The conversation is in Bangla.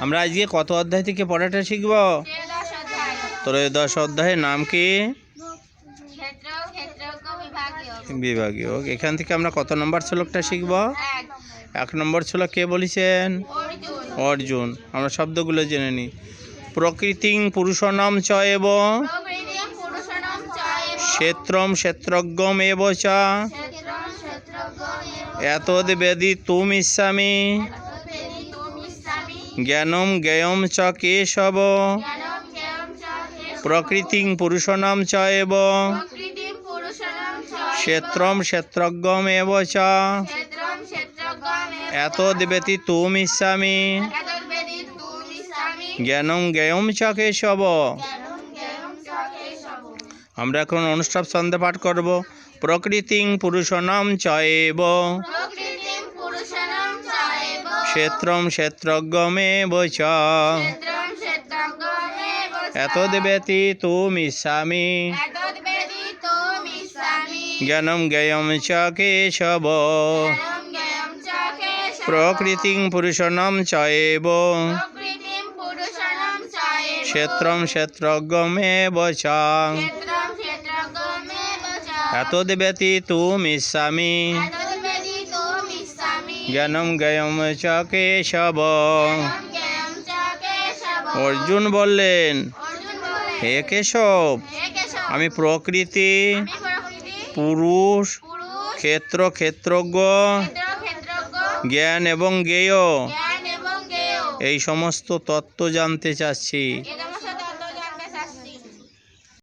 আমরা আজকে কত অধ্যায় থেকে পড়াটা শিখব? ত্রয়োদশ অধ্যায়। অধ্যায়ের নাম কি? বিভাগীয়। এখান থেকে আমরা কত নম্বর শ্লোকটা শিখব? এক। নম্বর শ্লোক কে বলেছেন? অর্জুন। আমরা শব্দগুলো জেনে নিই। প্রকৃতিং পুরুষনাম চ এব। চ এব। ক্ষেত্রম ক্ষেত্রজ্ঞম এব চ। ক্ষেত্রম ক্ষেত্রজ্ঞ এতদ বেদি তুম ইচ্ছামি এতদ্বেদি জ্ঞানম জ্ঞেয়ম চ কেশব। প্রকৃতিং পুরুষণম চ এব। ক্ষেত্রম ক্ষেত্রজ্ঞম এব। চ। তুম তুমিচ্ছামি জ্ঞানম জ্ঞেয়ম চ কেশব। আমরা এখন অনুষ্ঠান ছন্দে পাঠ করব। প্রকৃতিং পুরুষনাম চ এব। ক্ষেত্রম ক্ষেত্রজ্ঞম এব চ। এতদ বেতি তুম ইচ্ছামি এতদ্বেদি তুমিচ্ছামি জ্ঞানম জ্ঞেয়ম চ কেশব। প্রকৃতিং পুরুষণম চ এব। ক্ষেত্রম ক্ষেত্রজ্ঞম এব চ। এতদ তুম তুমিচ্ছামি জ্ঞানম জ্ঞেয়ম চ কেশব। অর্জুন বললেন হে কেশব আমি প্রকৃতি পুরুষ ক্ষেত্র ক্ষেত্রজ্ঞ জ্ঞান এবং জ্ঞেয়। এই সমস্ত তত্ত্ব জানতে চাচ্ছি।